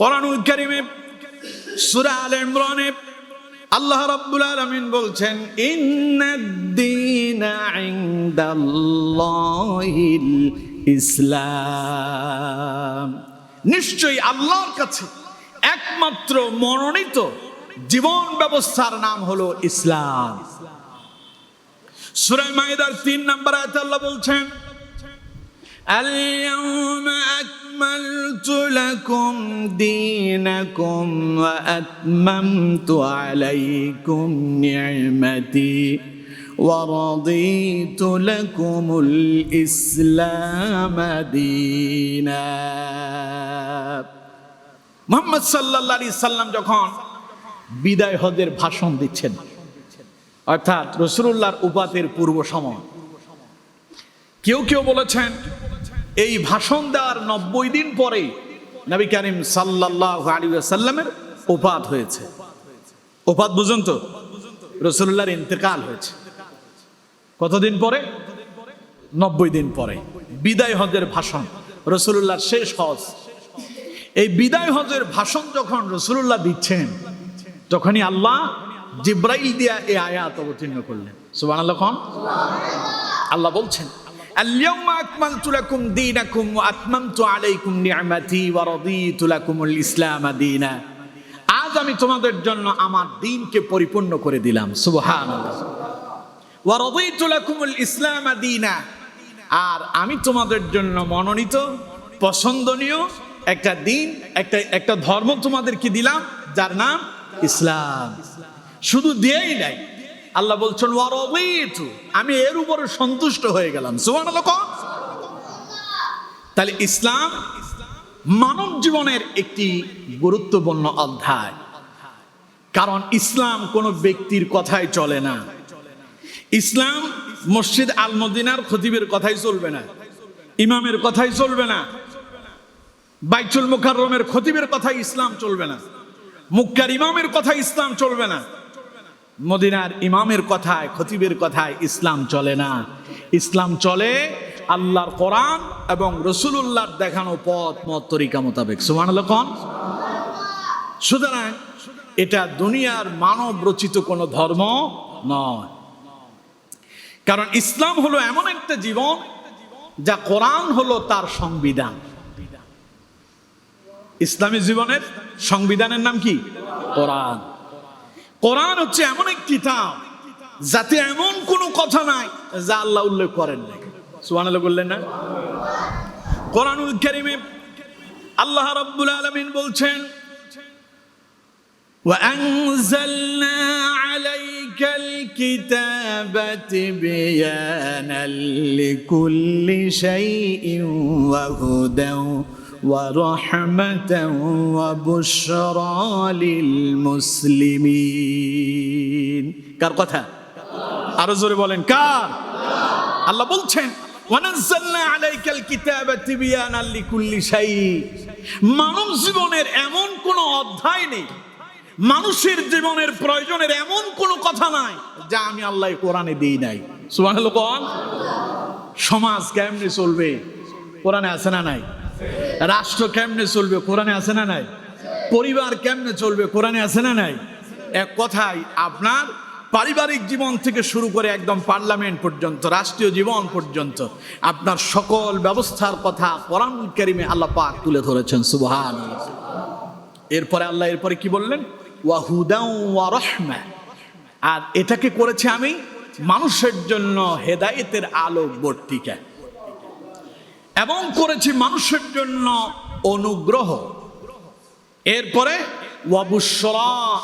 কোরআনুল সুরা আল আল্লাহ রাব্বুল আলামিন বলছেন ইসলাম। নিশ্চয়ই আল্লাহর কাছে একমাত্র মনোনীত জীবন ব্যবস্থার নাম হলো ইসলাম। সুরাই মাইদার তিন নম্বর আয়তাল্লাহ আল্লাহ বলছেন أكملت لكم دينكم وأتممت عليكم نعمتي ورضيت لكم الإسلام دينا মোহাম্মদ সাল্লাহ আলি সাল্লাম যখন বিদায় হজের ভাষণ দিচ্ছেন অর্থাৎ রসুল্লাহর উপাতের পূর্ব সময় কেউ কেউ বলেছেন এই ভাষণ দেওয়ার নব্বই দিন পরে নবী করিম সাল্লাহ আলী সাল্লামের ওপাত হয়েছে। ওপাত বুঝুন তো? রসুল্লাহর ইন্তেকাল হয়েছে। কতদিন পরে? নব্বই দিন পরে। বিদায় হজের ভাষণ রসুল্লাহর শেষ হজ। এই বিদায় হজের ভাষণ যখন রসুল্লাহ দিচ্ছেন, তখনই আল্লাহ জিব্রাইল দিয়া এই আয়াত অবতীর্ণ করলেন। সুবান আল্লাহ আল্লাহ বলছেন আলাইকুম আজ আমি তোমাদের জন্য আমার দিনকে পরিপূর্ণ করে দিলাম। ইসলাম আর আমি তোমাদের জন্য মনোনীত, পছন্দনীয় একটা দিন, একটা একটা ধর্ম তোমাদেরকে দিলাম, যার নাম ইসলাম। শুধু দিয়েই নাই আল্লাহ বলছেন আমি এর উপরে সন্তুষ্ট হয়ে গেলাম। কও। তাহলে ইসলাম মানব জীবনের একটি গুরুত্বপূর্ণ অধ্যায়। কারণ ইসলাম কোনো ব্যক্তির কথাই চলে না। ইসলাম মসজিদ আল মদিনার খতিবের কথাই চলবে না। ইমামের কথাই চলবে না। বাইচুল মুখাররমের খতিবের কথাই ইসলাম চলবে না। মুক্কার ইমামের কথা ইসলাম চলবে না। মদিনার ইমামের কথায়, খতিবের কথায় ইসলাম চলে না। ইসলাম চলে আল্লাহর কোরআন এবং রসুলুল্লাহর দেখানো পথ, মত, তরিকা মোতাবেক। সুমান কন? সুতরাং এটা দুনিয়ার মানব রচিত কোনো ধর্ম নয়। কারণ ইসলাম হলো এমন একটা জীবন যা কোরআন হলো তার সংবিধান। ইসলামী জীবনের সংবিধানের নাম কি? কোরআন। কোরআন হচ্ছে এমন এক কিতাব যাতে এমন কোনো কথা নাই যা আল্লাহ উল্লেখ করেন নাই সুহান বললেন না কোরআনুল কারিমে আল্লাহ রাব্বুল আলামিন বলছেন وأنزلنا عليك الكتاب تبيانا لكل شيء وهدى ورحمة وبشرى للمسلمين কার কথা আরো জোরে বলেন কার আল্লাহ বলছেন ওয়ানাজ্জালনা আলাইকাল কিতাবা তিবিয়ানাল লিকুল্লি শাই মানব জীবনের এমন কোন অধ্যায় নেই মানুষের জীবনের প্রয়োজনের এমন কোনো কথা নাই যা আমি আল্লাহ কোরআনে দিই নাই সুবহানাল্লাহ কোন সমাজ কেমনে চলবে কোরআনে আছে না নাই রাষ্ট্র কেমনে চলবে, কোরআনে আছে না নাই? পরিবার কেমনে চলবে, কোরআনে আছে না নাই? এক কথায়, আপনার পারিবারিক জীবন থেকে শুরু করে একদম পার্লামেন্ট পর্যন্ত, রাষ্ট্রীয় জীবন পর্যন্ত, আপনার সকল ব্যবস্থার কথা কোরআন কারিমে আল্লাহ পাক তুলে ধরেছেন সুবহান এরপরে আল্লাহ এরপরে কি বললেন? ওয়াহুদাউ ওয়া রহমা। আর এটাকে করেছে আমি মানুষের জন্য হেদায়েতের আলোক বর্তিকা এবং করেছি মানুষের জন্য অনুগ্রহ। এরপরে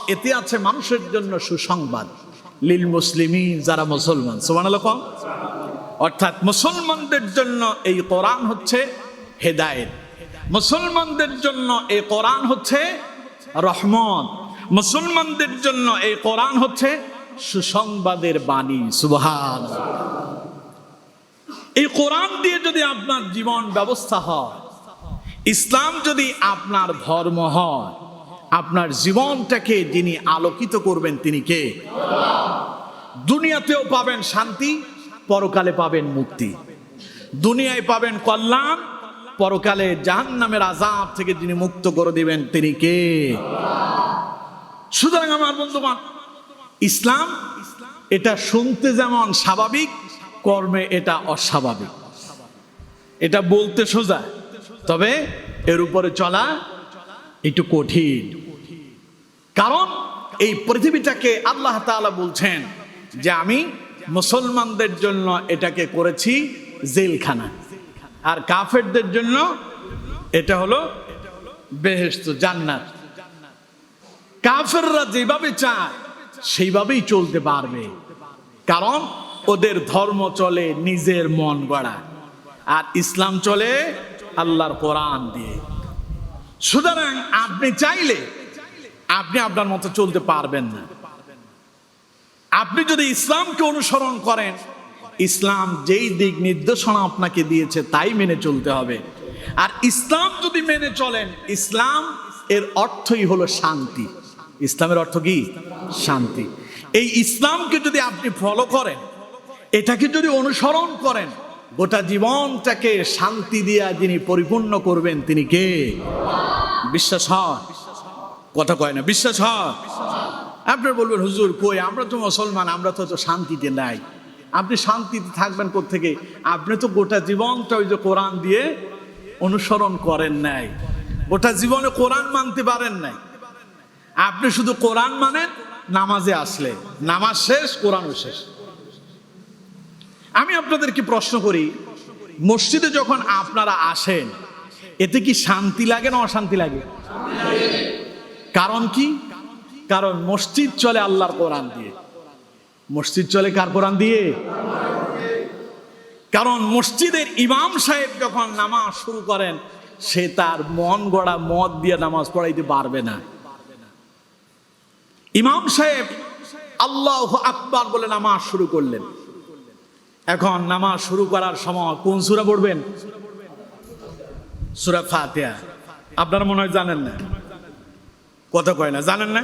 এতে আছে মানুষের জন্য সুসংবাদ। লিল মুসলিমি যারা মুসলমান। সোমান অর্থাৎ মুসলমানদের জন্য এই কোরআন হচ্ছে হেদায়েত। মুসলমানদের জন্য এই কোরআন হচ্ছে রহমত। মুসলমানদের জন্য এই কোরআন হচ্ছে সুসংবাদের বাণী। সুবহান এই কোরআন দিয়ে যদি আপনার জীবন ব্যবস্থা হয়, ইসলাম যদি আপনার ধর্ম হয়, আপনার জীবনটাকে যিনি আলোকিত করবেন তিনি কে? দুনিয়াতেও পাবেন শান্তি, পরকালে পাবেন মুক্তি। দুনিয়ায় পাবেন কল্যাণ, পরকালে জাহান নামের আজাব থেকে যিনি মুক্ত করে দিবেন তিনি কে? সুতরাং আমার বন্ধুগণ, ইসলাম এটা শুনতে যেমন স্বাভাবিক কর্মে এটা অস্বাভাবিক। এটা বলতে সোজা, তবে এর উপরে চলা একটু কঠিন। কারণ এই পৃথিবীটাকে আল্লাহ তাআলা বলছেন যে আমি মুসলমানদের জন্য এটাকে করেছি জেলখানা, আর কাফেরদের জন্য এটা হলো বেহেস্ত জান্নাত। কাফেররা যেভাবে চায়, সেইভাবেই চলতে পারবে। কারণ ওদের ধর্ম চলে নিজের মন গড়া। আর ইসলাম চলে আল্লাহর কোরআন দিয়ে। সুতরাং আপনি চাইলে আপনি আপনার মতো চলতে পারবেন না। আপনি যদি ইসলামকে অনুসরণ করেন, ইসলাম যেই দিক নির্দেশনা আপনাকে দিয়েছে তাই মেনে চলতে হবে। আর ইসলাম যদি মেনে চলেন, ইসলাম এর অর্থই হলো শান্তি। ইসলামের অর্থ কি? শান্তি। এই ইসলামকে যদি আপনি ফলো করেন এটাকে যদি অনুসরণ করেন, গোটা জীবনটাকে শান্তি দিয়া যিনি পরিপূর্ণ করবেন, তিনি কে? বিশ্বাস কথা কয় না, বিশ্বাস আপনার বলবেন, হুজুর, কই? আমরা তো মুসলমান, আমরা তো শান্তিতে নাই। আপনি শান্তিতে থাকবেন থেকে আপনি তো গোটা জীবনটা ওই যে কোরআন দিয়ে অনুসরণ করেন নাই। গোটা জীবনে কোরআন মানতে পারেন নাই। আপনি শুধু কোরআন মানেন, নামাজে আসলে। নামাজ শেষ, কোরআনও শেষ। আমি আপনাদেরকে প্রশ্ন করি, মসজিদে যখন আপনারা আসেন, এতে কি শান্তি লাগে না অশান্তি লাগে? কারণ কি? কারণ মসজিদ চলে আল্লাহর কোরআন দিয়ে। মসজিদ চলে কার কোরআন দিয়ে? কারণ মসজিদের ইমাম সাহেব যখন নামাজ শুরু করেন, সে তার মন গড়া মদ দিয়ে নামাজ পড়াইতে পারবে না। ইমাম সাহেব আল্লাহ আকবার বলে নামাজ শুরু করলেন। এখন নামাজ শুরু করার সময় কোন সুরা পড়বেন? সুরা ফাতিহা। আপনারা মনে হয় জানেন না। কথা কয় না, জানেন না?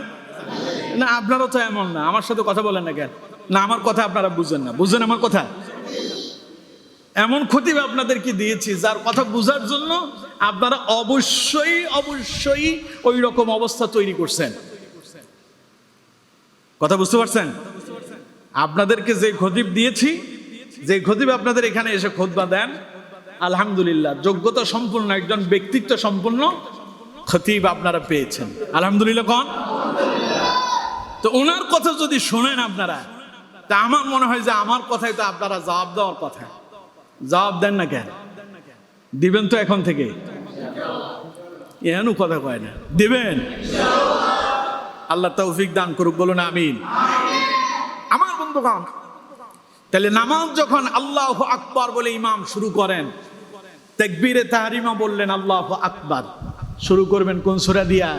না, আপনারও তো এমন না। আমার সাথে কথা বলেন না কেন? না, আমার কথা আপনারা বুঝেন না। বুঝেন আমার কথা? এমন ক্ষতি আপনাদেরকে দিয়েছি, যার কথা বোঝার জন্য আপনারা অবশ্যই অবশ্যই ওই রকম অবস্থা তৈরি করছেন। কথা বুঝতে পারছেন? আপনাদেরকে যে খতিব দিয়েছি যে খতিব আপনাদের এখানে এসে খোদবা দেন আলহামদুলিল্লাহ যোগ্যতা সম্পূর্ণ একজন ব্যক্তিত্ব সম্পূর্ণ খতিব আপনারা পেয়েছেন। আলহামদুলিল্লাহ কন? তো ওনার কথা যদি শোনেন আপনারা তা আমার মনে হয় যে আমার কথাই তো আপনারা জবাব দেওয়ার কথা। জবাব দেন না কেন? দিবেন তো এখন থেকে। এহেন কথা কয় না। দিবেন? আল্লাহ তৌফিক দান করুক বলুন আমিন। আমার বন্ধু বন্ধুগণ তাহলে নামাজ যখন আল্লাহ আকবর বলে ইমাম শুরু করেন, তেকবীরে তাহারিমা বললেন আল্লাহ আকবর। শুরু করবেন কোন সুরা দিয়া?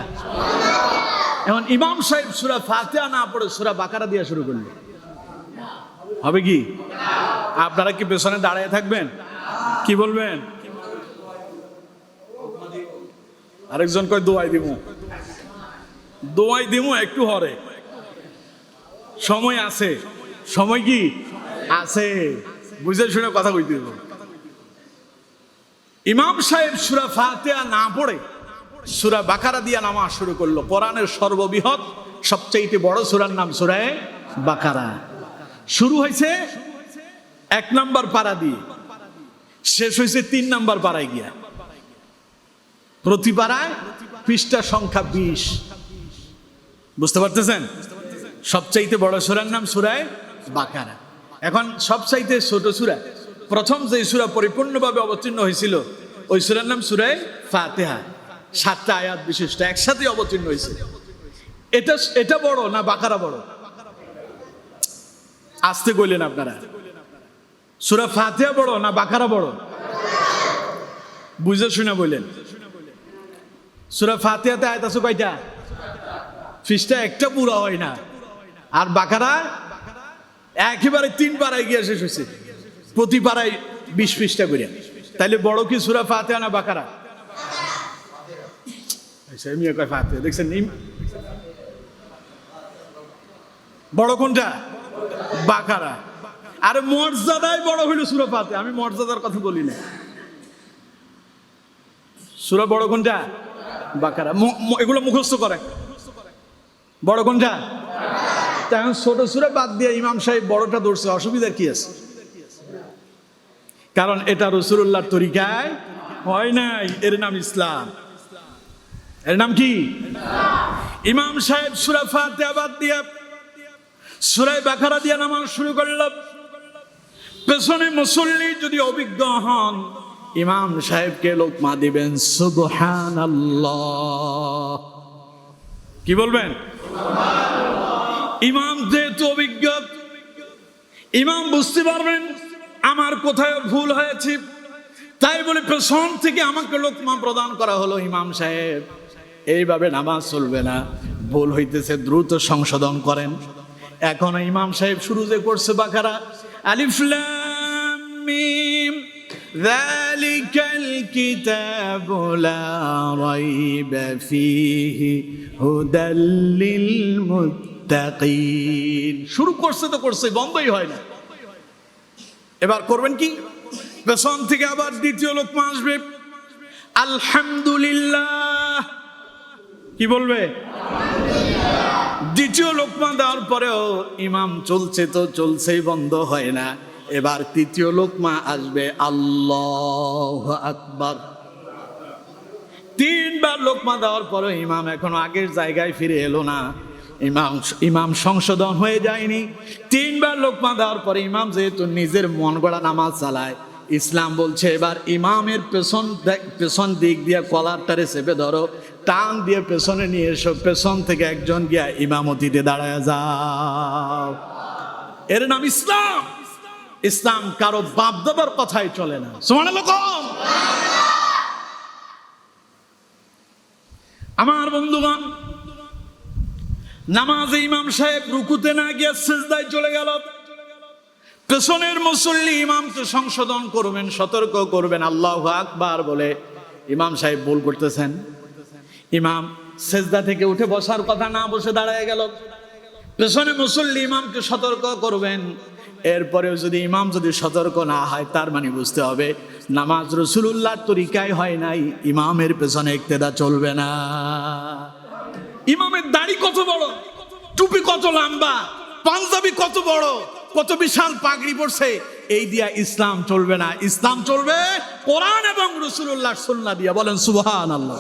এখন ইমাম সাহেব সুরা ফাতিহা না পড়ে সুরা বাকারা দিয়া শুরু করলেন। হবে কি? আপনারা কি পেছনে দাঁড়িয়ে থাকবেন? কি বলবেন? আরেকজন কয়, দোয়াই দিমু। দোয়াই দিমু, একটু হরে। সময় আছে। সময় কি? আছে। বুঝে শুনে কথা কইতে ইমাম সাহেব সুরা ফাতিহা না পড়ে, সুরা বাকারা দিয়া নামাজ শুরু করল। কোরআনের সর্ববৃহৎ সবচেয়ে বড় সুরার নাম সুরায় বাকারা। শুরু হয়েছে এক নাম্বার পাড়া দিয়ে, শেষ হয়েছে তিন নাম্বার পাড়ায় গিয়া। প্রতি পাড়ায় পৃষ্ঠা সংখ্যা বিশ। বুঝতে পারতেছেন? সবচাইতে বড় সুরার নাম সুরায় বাকারা। এখন সব সবচাইতে ছোট সুরা। প্রথম যে সুরা পরিপূর্ণভাবে অবতীর্ণ হয়েছিল, ওই সুরার নাম সুরায় ফাতেহা। সাতটা আয়াত বিশিষ্ট, একসাথে অবতীর্ণ হয়েছে। এটা এটা বড় না বাকারা বড়? আসতে কইলেন আপনারা। সুরা ফাতিহা বড় না বাকারা বড়? বুঝে শুনে বললেন সুরা ফাতিহাতে আয়াত আছে কয়টা? ফিসটা একটা পুরো হয় না। আর বাকারা একেবারে তিন পাড়ায় গিয়ে শেষ হয়েছে। প্রতি পাড়ায় বিশ পৃষ্ঠা করিয়া তাইলে বড় কি সুরা ফাতিহা না বাকারা? কয় দেখছেন বড় কোনটা? বাকারা। আরে মর্যাদায় বড় হইল সুরা ফাতে আমি মর্যাদার কথা বলি না। সুরা বড় কোনটা? বাকারা। এগুলো মুখস্থ করে বড় কোনটা? তা এখন ছোট সুরা বাদ দিয়ে ইমাম সাহেব বড়টা ধরছে অসুবিধার কি আছে? কারণ এটা রসুল্লাহর তরিকায় হয় নাই, এর নাম ইসলাম। এর নাম কি? ইমাম সাহেব সুরা ফাতিহা বাদ দিয়ে সুরায় বাকারা দিয়ে নামাজ শুরু করল। পেছনে মুসল্লি যদি অভিজ্ঞ হন, ইমাম সাহেবকে লোকমা দিবেন সুবহান কি বলবেন? ইমাম যেহেতু অভিজ্ঞ ইমাম বুঝতে পারবেন আমার কোথায় ভুল হয়েছে তাই বলে পেছন থেকে আমাকে লোকমা প্রদান করা হলো ইমাম সাহেব এইভাবে নামাজ চলবে না ভুল হইতেছে দ্রুত সংশোধন করেন এখন ইমাম সাহেব শুরু যে করছে বাকারা আলিফলাম মিম ذلك الكتاب لا ريب فيه هدى للمتقين শুরু করছে তো করছে বন্ধই হয় না। এবার করবেন কি? পেছন থেকে আবার দ্বিতীয় লোক আসবে। আলহামদুলিল্লাহ। কি বলবে? দ্বিতীয় লোকমা দেওয়ার পরেও ইমাম চলছে তো চলছেই বন্ধ হয় না। এবার তৃতীয় লোকমা আসবে, আল্লাহ আকবার। তিনবার লোকমা দেওয়ার পরেও ইমাম এখনও আগের জায়গায় ফিরে এলো না। ইমাম ইমাম সংশোধন হয়ে যায়নি। তিনবার লোকমা দেওয়ার পরে ইমাম যেহেতু নিজের মন গড়া নামাজ চালায়, ইসলাম বলছে এবার ইমামের পেছন পেছন দিক দিয়ে কলারটারে চেপে ধরো, টান দিয়ে পেছনে নিয়ে এসো, পেছন থেকে একজন গিয়া ইমামতিতে দাঁড়ায় যাও। এর নাম ইসলাম। ইসলাম কারও বাপ দাদার কথাই চলে না। সমান লোক আমার বন্ধুগণ নামাজে ইমাম সাহেব রুকুতে না গিয়ে সেজদায় চলে গেল। পেছনের মুসল্লি ইমামকে সংশোধন করবেন, সতর্ক করবেন, আল্লাহ আকবার বলে ইমাম সাহেব ভুল করতেছেন। ইমাম সেজদা থেকে উঠে বসার কথা না বসে দাঁড়ায় গেল। পেছনে মুসল্লি ইমামকে সতর্ক করবেন, এরপরেও যদি ইমাম যদি সতর্ক না হয়, তার মানে বুঝতে হবে নামাজ রসুল্লাহর তরিকায় হয় নাই, ইমামের পেছনে ইক্তেদা চলবে না। ইমামের দাড়ি কত বড়? টুপি কত লম্বা? পাঞ্জাবি কত বড়? কত বিশাল পাগড়ি পড়ছে এই দিয়া ইসলাম চলবে না। ইসলাম চলবে কোরআন এবং রসুল্লাহ সুন্না দিয়া। বলেন সুবহান আল্লাহ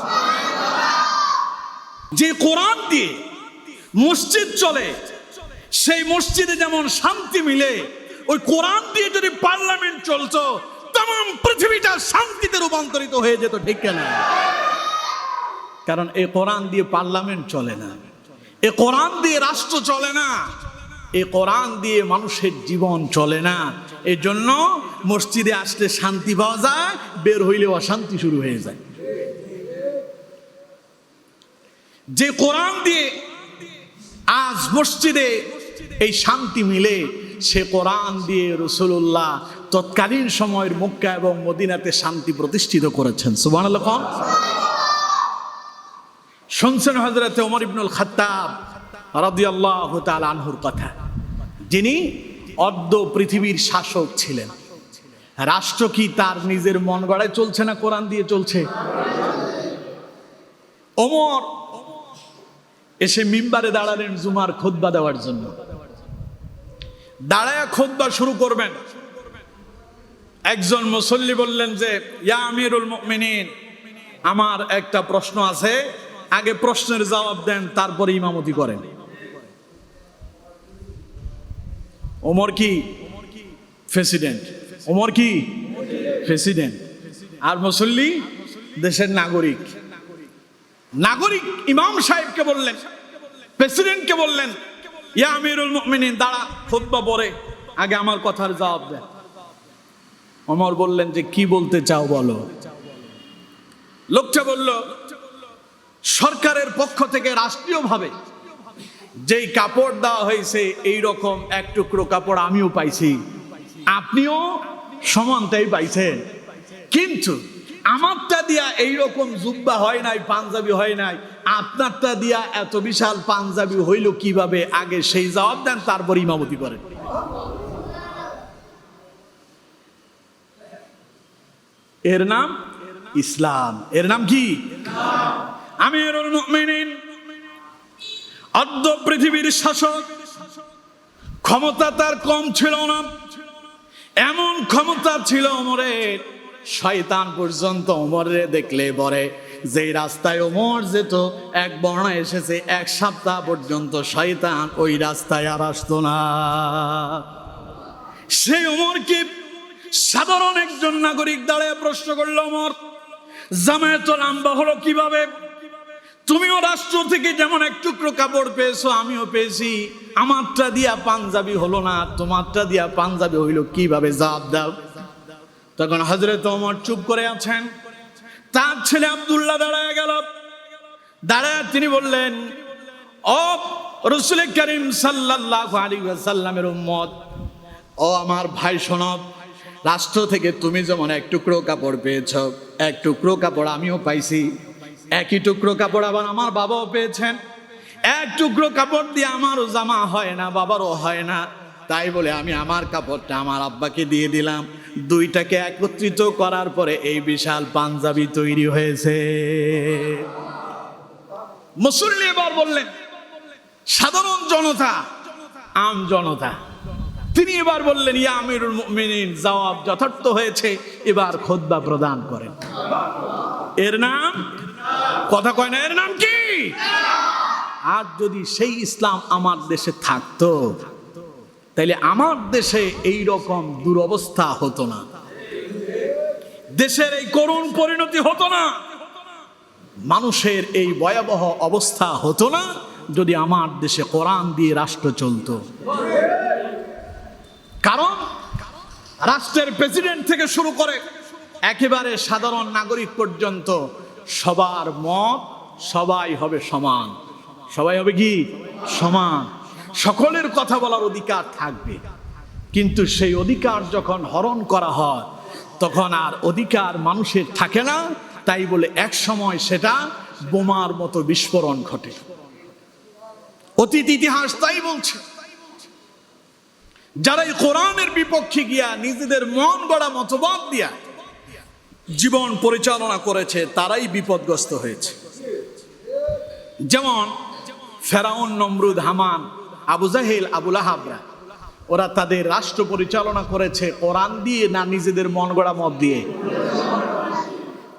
যে কোরআন দিয়ে মসজিদ চলে, সেই মসজিদে যেমন শান্তি মিলে, ওই কোরআন দিয়ে যদি পার্লামেন্ট চলতো তাম পৃথিবীটা শান্তিতে রূপান্তরিত হয়ে যেত, ঠিক কেনা? কারণ এই কোরআন দিয়ে পার্লামেন্ট চলে না। এ কোরআন দিয়ে রাষ্ট্র চলে না। এ কোরআন দিয়ে মানুষের জীবন চলে না। এই জন্য মসজিদে আসলে শান্তি পাওয়া যায়, বের হইলে অশান্তি শুরু হয়ে যায়। যে কোরআন দিয়ে আজ মসজিদে এই শান্তি মিলে, সে কোরআন দিয়ে রসুল্লাহ তৎকালীন সময়ের মক্কা এবং মদিনাতে শান্তি প্রতিষ্ঠিত করেছেন। সুবাহ শুনছেন হজরতে ওমর ইবনুল খাত্তাব রাদিয়াল্লাহু তাআলা আনহুর কথা। যিনি অর্ধ পৃথিবীর শাসক ছিলেন। রাষ্ট্র কি তার নিজের মন গড়ায় চলছে না কোরআন দিয়ে চলছে? ওমর এসে মিম্বারে দাঁড়ালেন জুমার খোদবা দেওয়ার জন্য। দাঁড়ায় খোদবা শুরু করবেন। একজন মুসল্লি বললেন যে, ইয়া আমিরুল মুমিনিন, আমার একটা প্রশ্ন আছে। আগে প্রশ্নের জবাব দেন, তারপরে ইমামতি করেন। ওমর কি? প্রেসিডেন্ট ওমর কি? প্রেসিডেন্ট আর মুসল্লি? দেশের নাগরিক। নাগরিক ইমাম সাহেবকে বললেন, প্রেসিডেন্টকে বললেন, ইয়া আমিরুল মুমিনিন, দাঁড়া, খুতবা পরে আগে আমার কথার জবাব দেন। ওমর বললেন যে, কি বলতে চাও বলো? লোকটা বলল সরকারের পক্ষ থেকে রাষ্ট্রীয়ভাবে যেই কাপড় দেওয়া হয়েছে, এই রকম এক টুকরো কাপড় আমিও পাইছি। আপনিও সমানটাই পাইছেন। কিন্তু আমারটা দিয়া এইরকম জুব্বা হয় নাই, পাঞ্জাবি হয় নাই, আপনারটা দিয়া এত বিশাল পাঞ্জাবি হইল কীভাবে? আগে সেই জবাব দেন, তারপর ইমামতি করেন। এর নাম ইসলাম। এর নাম কি? মুমিনিন অদ্য পৃথিবীর শাসক, ক্ষমতা তার কম ছিল না। এমন ক্ষমতা ছিল ওমরের শয়তান পর্যন্ত ওমরে দেখলে বলে যে রাস্তায় ওমর যেত, এক বর্ণা এসেছে, এক সপ্তাহ পর্যন্ত শয়তান ওই রাস্তায় আর আসতো না। সেই ওমরকে সাধারণ একজন নাগরিক দাঁড়িয়ে প্রশ্ন করল, ওমর জামায়াত লম্বা হলো কীভাবে? তুমিও রাষ্ট্র থেকে যেমন এক টুকরো কাপড় পেয়েছ, আমিও পেয়েছি। আমারটা দিয়া পাঞ্জাবি হলো না, তোমারটা দিয়া পাঞ্জাবি হইল কীভাবে? জবাব দাও। তখন হজরত ওমর চুপ করে আছেন। তার ছেলে আব্দুল্লাহ দাঁড়ায় গেল। দাঁড়ায় তিনি বললেন, ও রসুল করিম সাল্লাল্লাহু আলাইহি ওয়াসাল্লামের উম্মত, ও আমার ভাই সনব রাষ্ট্র থেকে তুমি যেমন এক টুকরো কাপড় পেয়েছ, এক টুকরো কাপড় আমিও পাইছি একই টুকরো কাপড় আবার আমার বাবাও পেয়েছেন। এক টুকরো কাপড় দিয়ে আমারও জামা হয় না, বাবারও হয় না। তাই বলে আমি আমার কাপড়টা আমার আব্বাকে দিয়ে দিলাম। দুইটাকে একত্রিত করার পরে এই বিশাল পাঞ্জাবি তৈরি হয়েছে। মুসল্লি এবার বললেন, সাধারণ জনতা, আম জনতা। তিনি এবার বললেন, ইয়া আমিরুল মুমিনিন। জবাব যথার্থ হয়েছে। এবার খোদবা প্রদান করেন। এর নাম কথা কয় না, এর নাম কি? আর যদি সেই ইসলাম আমার দেশে থাকতো, তাইলে আমার দেশে এই রকম দুরবস্থা হতো না। দেশের এই করুণ পরিণতি হতো না। মানুষের এই ভয়াবহ অবস্থা হতো না যদি আমার দেশে কোরআন দিয়ে রাষ্ট্র চলতো। কারণ রাষ্ট্রের প্রেসিডেন্ট থেকে শুরু করে একেবারে সাধারণ নাগরিক পর্যন্ত সবার মত সবাই হবে সমান। সবাই হবে কি? সমান। সকলের কথা বলার অধিকার থাকবে। কিন্তু সেই অধিকার যখন হরণ করা হয়, তখন আর অধিকার মানুষের থাকে না। তাই বলে এক সময় সেটা বোমার মতো বিস্ফোরণ ঘটে। অতীত, ইতিহাস তাই বলছে। যারা এই কোরআনের বিপক্ষে গিয়া নিজেদের মন গড়া মতবাদ দিয়া জীবন পরিচালনা করেছে, তারাই বিপদগ্রস্ত হয়েছে। যেমন ফেরাউন, নমরুদ, হামান, আবু জাহেল আবুল আহাবরা ওরা তাদের রাষ্ট্র পরিচালনা করেছে কোরআন দিয়ে না নিজেদের মন গড়া মত দিয়ে?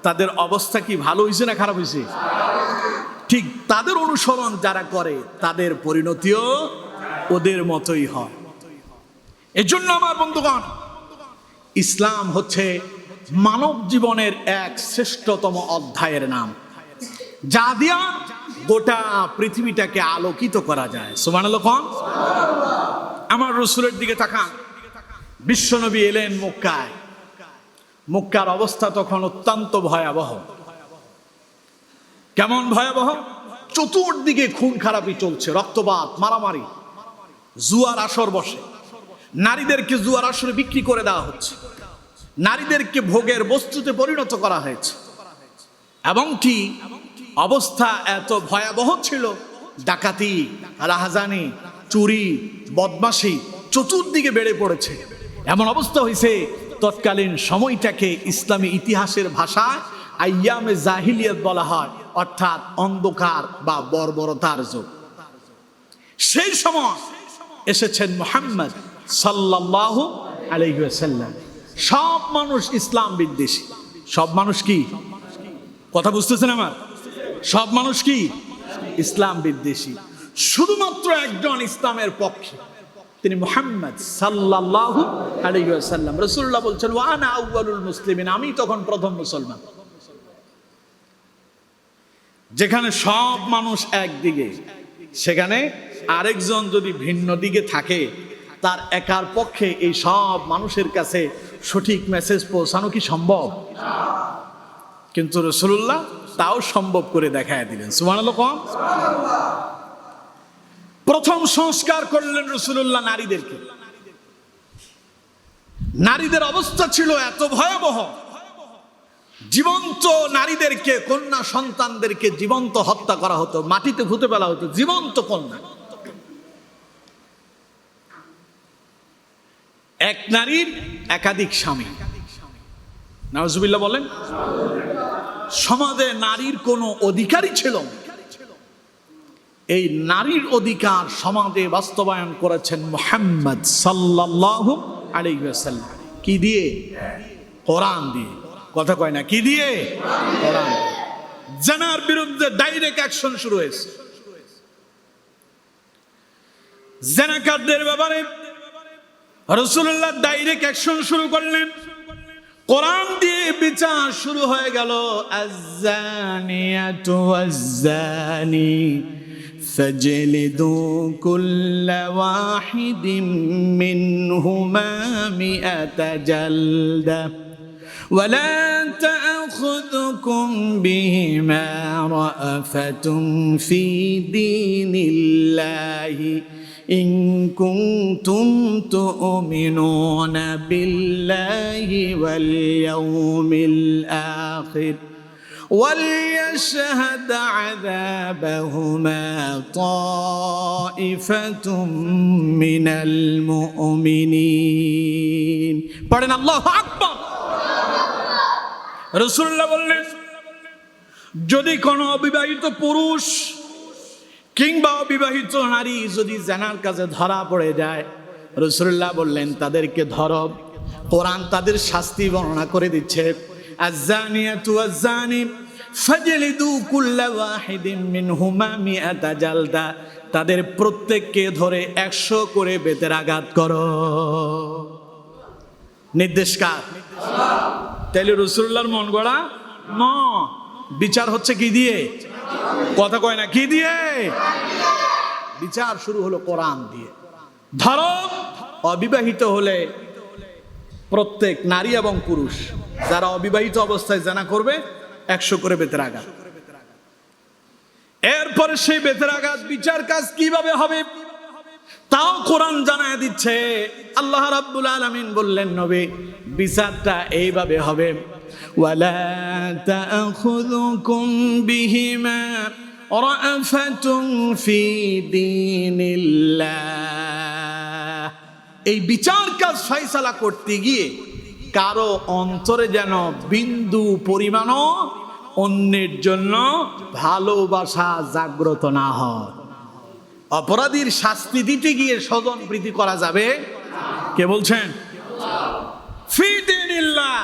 তাদের অবস্থা কি ভালো হয়েছে না খারাপ হয়েছে? ঠিক তাদের অনুসরণ যারা করে, তাদের পরিণতিও ওদের মতোই হয়। এজন্য আমার বন্ধুগণ, ইসলাম হচ্ছে মানব জীবনের এক শ্রেষ্ঠতম অধ্যায়ের নাম। যা দিয়া গোটা পৃথিবীটাকে আলোকিত করা যায়। সোমান কন। আমার রসুলের দিকে তাকান। বিশ্বনবী এলেন মক্কায়। মক্কার অবস্থা তখন অত্যন্ত ভয়াবহ। কেমন ভয়াবহ? চতুর্দিকে খুন খারাপি চলছে, রক্তপাত, মারামারি। জুয়ার আসর বসে। নারীদেরকে জুয়ার আসরে বিক্রি করে দেওয়া হচ্ছে। নারীদেরকে ভোগের বস্তুতে পরিণত করা হয়েছে। এবং কি অবস্থা এত ভয়াবহ ছিল? ডাকাতি, রাহাজানি, চুরি, বদমাশি চতুর্দিকে বেড়ে পড়েছে। এমন অবস্থা হয়েছে, তৎকালীন সময়টাকে ইসলামী ইতিহাসের ভাষায় আইয়ামে জাহিলিয়ত বলা হয়, অর্থাৎ অন্ধকার বা বর্বরতার যুগ। সেই সময় এসেছেন মোহাম্মদ সাল্লাল্লাহু আলাইহি ওয়াসাল্লাম। সব মানুষ ইসলাম বিদ্বেষী। সব মানুষ কি? কথা বুঝতেছেন আমার? সব মানুষ কি? ইসলাম বিদ্বেষী। শুধুমাত্র একজন ইসলামের পক্ষে। তিনি মোহাম্মদ সাল্লাল্লাহু আলাইহি ওয়াসাল্লাম। রাসূলুল্লাহ বলছেন ওয়ানা আউয়ালুল মুসলিমিন। আমি তখন প্রথম মুসলমান। যেখানে সব মানুষ একদিকে, সেখানে আরেকজন যদি ভিন্ন দিকে থাকে তার একার পক্ষে এই সব মানুষের কাছে সঠিক মেসেজ পৌঁছানো কি সম্ভব? কিন্তু রসুল্লাহ তাও সম্ভব করে দেখায় দিলেন। সুমান কম? প্রথম সংস্কার করলেন রসুল্লাহ নারীদেরকে। নারীদের অবস্থা ছিল এত ভয়াবহ। জীবন্ত নারীদেরকে, কন্যা সন্তানদেরকে জীবন্ত হত্যা করা হতো, মাটিতে ভূতে ফেলা হতো, জীবন্ত কন্যা। এক নারীর একাধিক স্বামী। নওয়াজুবিল্লাহ বলেন, সমাজে নারীর কোনো অধিকারই ছিল এই নারীর অধিকার সমাজে বাস্তবায়ন করেছেন মোহাম্মদ সাল্লাল্লাহু আলাইহি কি দিয়ে? কোরআন দিয়ে। কথা কয় না, কি দিয়ে? কোরআন জানার বিরুদ্ধে ডাইরেক্ট অ্যাকশন শুরু হয়েছে। জেনাকারদের ব্যাপারে রসুল্লাহ ডাইরেক্ট অ্যাকশন শুরু করলেন কোরআন দিয়ে বিচার শুরু হয়ে গেল আজ্জানিয়াতু ওয়াজ্জানি فاجلدوا كل واحد منهما مئة جلدة ولا تأخذكم بهما رأفة في دين الله إن كنتم تؤمنون بالله واليوم الآخر وليشهد عذابهما طائفة من المؤمنين পড়েন আল্লাহ আকবর রসুল্লাহ বললেন যদি কোনো অবিবাহিত পুরুষ কিংবা অবিবাহিত নারী যদি জানার কাছে ধরা পড়ে যায় রসুল্লাহ বললেন, তাদেরকে ধরব কোরআন তাদের শাস্তি বর্ণনা করে দিচ্ছে। তাদের প্রত্যেককে ধরে একশো করে বেতের আঘাত করো। নির্দেশ কার? তাইলে রসুল্লাহর মন গড়া ন বিচার হচ্ছে কি দিয়ে? কথা কয় না কি দিয়ে? বিচার শুরু হলো কোরআন দিয়ে। ধরো অবিবাহিত হলে প্রত্যেক নারী এবং পুরুষ যারা অবিবাহিত অবস্থায় জানা করবে একশো করে বেতের আঘাত। এরপরে সেই বেতের আঘাত বিচার কাজ কীভাবে হবে? তাও কোরআন জানায় দিচ্ছে আল্লাহ রাব্বুল আলামিন বললেন নবী বিচারটা এইভাবে হবে। ওয়ালা তাখুযুকুম বিহিমা রাফাতুন ফি দীনিল্লাহ এই বিচার কাজ ফয়সালা করতে গিয়ে কারও অন্তরে যেন বিন্দু পরিমাণও অন্যের জন্য ভালোবাসা জাগ্রত না হয়। অপরাধীর শাস্তি দিতে গিয়ে স্বজন প্রীতি করা যাবে? কে বলছেন? ফিদিনিল্লাহ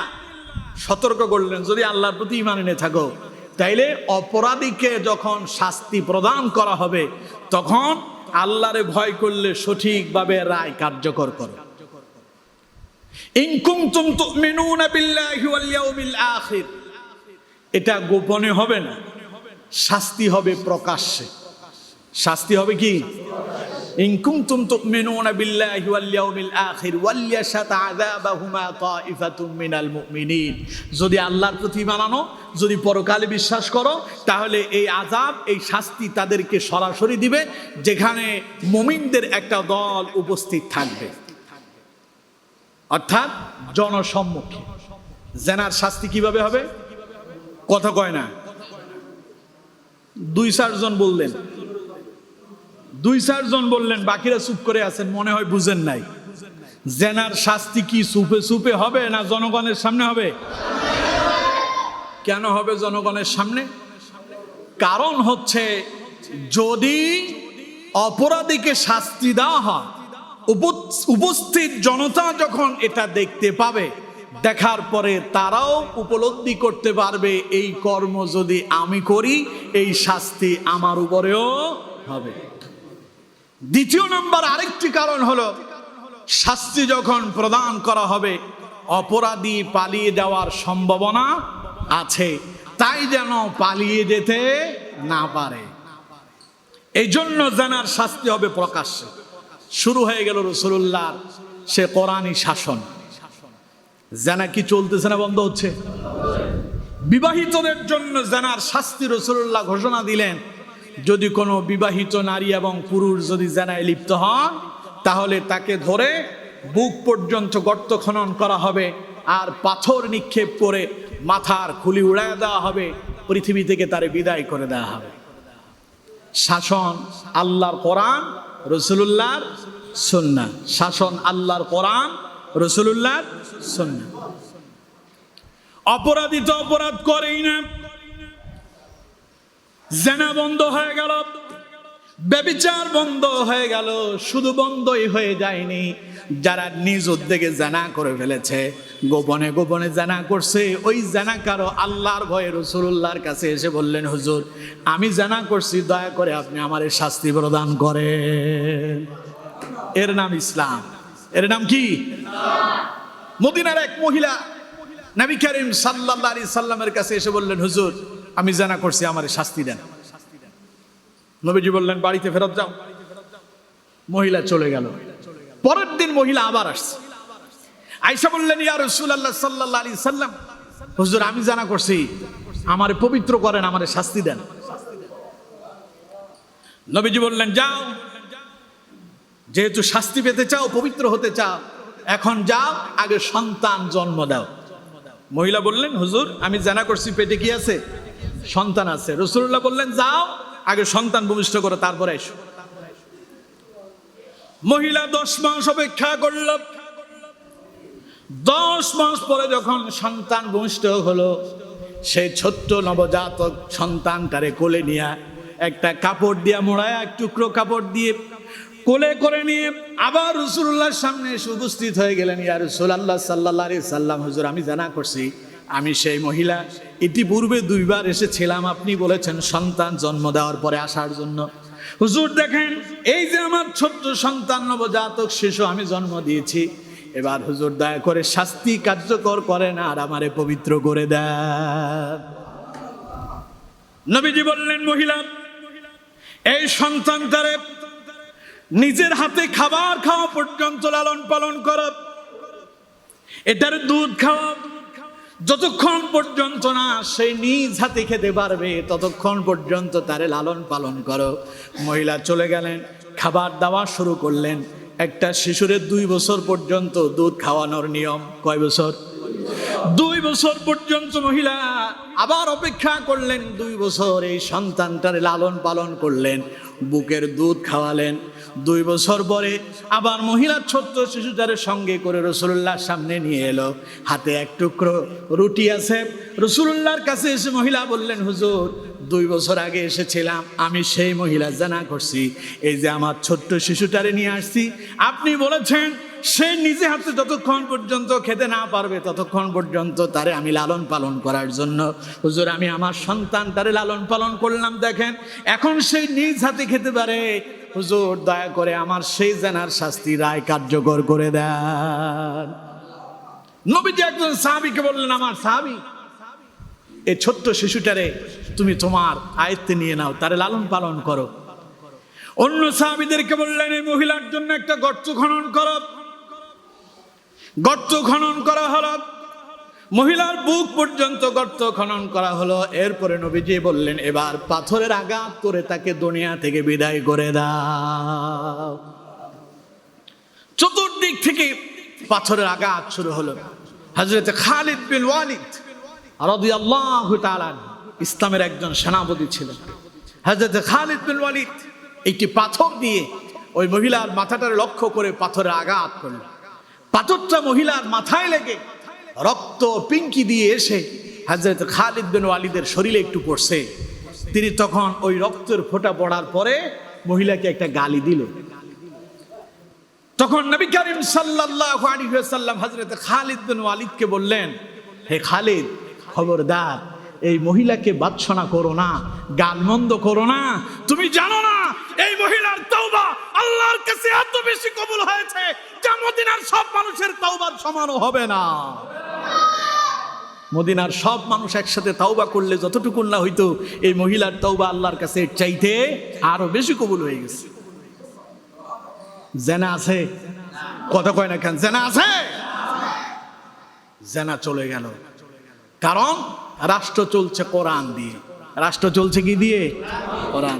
সতর্ক করলেন, যদি আল্লাহর প্রতি ইমান এনে থাকো, তাইলে অপরাধীকে যখন শাস্তি প্রদান করা হবে, তখন আল্লাহরে ভয় করলে সঠিকভাবে রায় কার্যকর করো। এটা গোপনে হবে না। শাস্তি হবে প্রকাশ্যে। শাস্তি হবে কি? ইন কুনতুম তুমিনুনা বিল্লাহি ওয়াল ইয়াউমিল আখির ওয়ালিয়াশাত আযাবাহুমা তাইফাতুম মিনাল যদি আল্লাহর প্রতি মানানো যদি পরকালে বিশ্বাস করো, তাহলে এই আযাব, এই শাস্তি তাদেরকে সরাসরি দিবে, যেখানে মুমিনদের একটা দল উপস্থিত থাকবে। অর্থাৎ জনসম্মুখে। জেনার শাস্তি কীভাবে হবে? কথা কয় না। দুই চারজন বললেন দুই চারজন বললেন, বাকিরা চুপ করে আছেন, মনে হয় বুঝেন নাই। জেনার শাস্তি কি সুপে সুপে হবে না জনগণের সামনে হবে? কেন হবে জনগণের সামনে? কারণ হচ্ছে, যদি অপরাধীকে শাস্তি দেওয়া হয় উপস্থিত জনতা যখন এটা দেখতে পাবে, দেখার পরে তারাও উপলব্ধি করতে পারবে, এই কর্ম যদি আমি করি, এই শাস্তি আমার উপরেও হবে। দ্বিতীয় নম্বর আরেকটি কারণ হলো, শাস্তি যখন প্রদান করা হবে, অপরাধী পালিয়ে যাওয়ার সম্ভাবনা আছে। তাই যেন পালিয়ে যেতে না পারে। এই জন্য জানার শাস্তি হবে প্রকাশ্যে। শুরু হয়ে গেল রসুল্লাহর সে কোরআনই শাসন। জানা কি চলতেছে না বন্ধ হচ্ছে? বিবাহিতদের জন্য জানার শাস্তি রসুল্লাহ ঘোষণা দিলেন যদি কোনো বিবাহিত নারী এবং পুরুষ যদি জেনায় লিপ্ত হন, তাহলে তাকে ধরে বুক পর্যন্ত গর্ত খনন করা হবে আর পাথর নিক্ষেপ করে মাথার খুলি উড়ায় দেওয়া হবে, পৃথিবী থেকে তারে বিদায় করে দেওয়া হবে। শাসন আল্লাহর কোরআন রসুল্লাহর সন্না শাসন আল্লাহর কোরআন রসুল্লাহর সন্না অপরাধী তো অপরাধ করেই না। জেনা বন্ধ হয়ে গেল। ব্যবিচার বন্ধ হয়ে গেল। শুধু বন্ধই হয়ে যায়নি। যারা নিজ উদ্যোগে জানা করে ফেলেছে, গোপনে গোপনে জানা করছে, ওই জানা কারও আল্লাহর ভয়ে রসুল্লাহর কাছে এসে বললেন, হুজুর, আমি জানা করছি, দয়া করে আপনি আমার শাস্তি প্রদান করেন। এর নাম ইসলাম। এর নাম কি? মদিনার এক মহিলা, নবী করিম সাল্লাহ সাল্লামের কাছে এসে বললেন, হুজুর আমি জানা করছি, আমার শাস্তি দেন। নবীজি বললেন, বাড়িতে ফেরত যাও। মহিলা চলে গেল। পরের দিন মহিলা আবার আসছে। আইসা বললেন, ইয়া রসুল আল্লাহ সাল্লাহ আলী সাল্লাম, হুজুর, আমি জানা করছি, আমার পবিত্র করেন, আমার শাস্তি দেন। নবীজি বললেন, যাও। যেহেতু শাস্তি পেতে চাও, পবিত্র হতে চাও, এখন যাও, আগে সন্তান জন্ম দাও। মহিলা বললেন, হুজুর, আমি জানা করছি, পেটে কি আছে? সন্তান আছে। রসুল্লাহ বললেন, যাও, আগে সন্তান ভূমিষ্ঠ করো, তারপরে এসো। মহিলা দশ মাস অপেক্ষা করল। দশ মাস পরে যখন সন্তান ভূমিষ্ঠ হলো, সেই ছোট্ট নবজাতক সন্তানটারে কোলে নিয়ে একটা কাপড় দিয়া মোড়ায়, এক টুকরো কাপড় দিয়ে কোলে করে নিয়ে আবার রসুল্লাহর সামনে এসে উপস্থিত হয়ে গেলেন। ইয়া রসুল্লাহ সাল্লাহ সাল্লাম, হুজুর, আমি জানা করছি, আমি সেই মহিলা ইতিপূর্বে দুইবার এসেছিলাম, আপনি বলেছেন সন্তান জন্ম দেওয়ার পরে আসার জন্য। হুজুর, দেখেন, এই যে আমার ছোট্ট সন্তান নবজাতক শিশু আমি জন্ম দিয়েছি, এবার হুজুর দয়া করে শাস্তি কার্যকর করেন আর আমারে পবিত্র করে দেন। নবীজি বললেন, মহিলা, এই সন্তানটারে নিজের হাতে খাবার খাওয়া পর্যন্ত লালন পালন করা। এটার দুধ খাওয়া যতক্ষণ পর্যন্ত না সে নিজ হাতে খেতে পারবে, ততক্ষণ পর্যন্ত তারে লালন পালন করো। মহিলা চলে গেলেন, খাবার দাওয়া শুরু করলেন। একটা শিশুরের দুই বছর পর্যন্ত দুধ খাওয়ানোর নিয়ম। কয় বছর? দুই বছর পর্যন্ত মহিলা আবার অপেক্ষা করলেন, দুই বছর এই সন্তানটার লালন পালন করলেন, বুকের দুধ খাওয়ালেন। দুই বছর পরে আবার মহিলা ছোট্ট শিশুটারে সঙ্গে করে রসুল্লাহর সামনে নিয়ে এলো। হাতে এক টুকরো রুটি আছে। রসুল্লাহর কাছে এসে মহিলা বললেন, হুজুর, দুই বছর আগে এসেছিলাম, আমি সেই মহিলা জানা করছি। এই যে আমার ছোট্ট শিশুটারে নিয়ে আসছি। আপনি বলেছেন, সে নিজে হাতে যতক্ষণ পর্যন্ত খেতে না পারবে, ততক্ষণ পর্যন্ত তারে আমি লালন পালন করার জন্য। হুজুর, আমি আমার সন্তান তারে লালন পালন করলাম, দেখেন। এখন সেই নিজ হাতে খেতে পারে। হুজুর, দয়া করে আমার সেই জেনার শাস্তি রায় কার্যকর করে দেন। নবীজি একজন সাহাবিকে বললেন, আমার সাহাবি এই ছোট্ট শিশুটারে তুমি তোমার আয়ত্তে নিয়ে নাও, তারে লালন পালন করো। অন্য সাহাবিদেরকে বললেন, এই মহিলার জন্য একটা গর্ত খনন করো। গর্ত খনন করা হলো মহিলার বুক পর্যন্ত গর্ত খনন করা হলো। এরপরে নবীজি বললেন, এবার পাথরের আঘাত করে তাকে দুনিয়া থেকে বিদায় করে দাও। চতুর্দিক থেকে পাথরের আঘাত শুরু হলো। হজরত খালিদ বিন ওয়ালিদ রাদিয়াল্লাহু তাআলা ইসলামের একজন সেনাপতি ছিলেন। হজরত খালিদ বিন ওয়ালিদ একটি পাথর দিয়ে ওই মহিলার মাথাটার লক্ষ্য করে পাথরের আঘাত করল পাথরটা মহিলার মাথায় লেগে রক্ত পিঙ্কি দিয়ে এসে হাজরত খালিদ বিন ওয়ালিদের শরীরে একটু পড়ছে। তিনি তখন ওই রক্তের ফোঁটা পড়ার পরে মহিলাকে একটা গালি দিল। তখন নবী করিম সাল্লাহ আলী সাল্লাম হাজরত খালিদ বিন ওয়ালিদকে বললেন, হে খালিদ, খবরদার এই মহিলাকে বাৎসনা করো না গালমন্দ করো না। তুমি জানো না, এই মহিলার তওবা আল্লাহর কাছে এত বেশি কবুল হয়েছে যা মদিনার সব মানুষের তওবার সমানও হবে না। মদিনার সব মানুষ একসাথে তাওবা করলে যতটুকু না হইতো, এই মহিলার তাওবা আল্লাহর কাছে চাইতে আরও বেশি কবুল হয়ে গেছে। জেনা আছে? কথা কয় না কেন? জেনা আছে? জেনা চলে গেল। কারণ রাষ্ট্র চলছে কোরআন দিয়ে রাষ্ট্র চলছে কি দিয়ে কোরআন।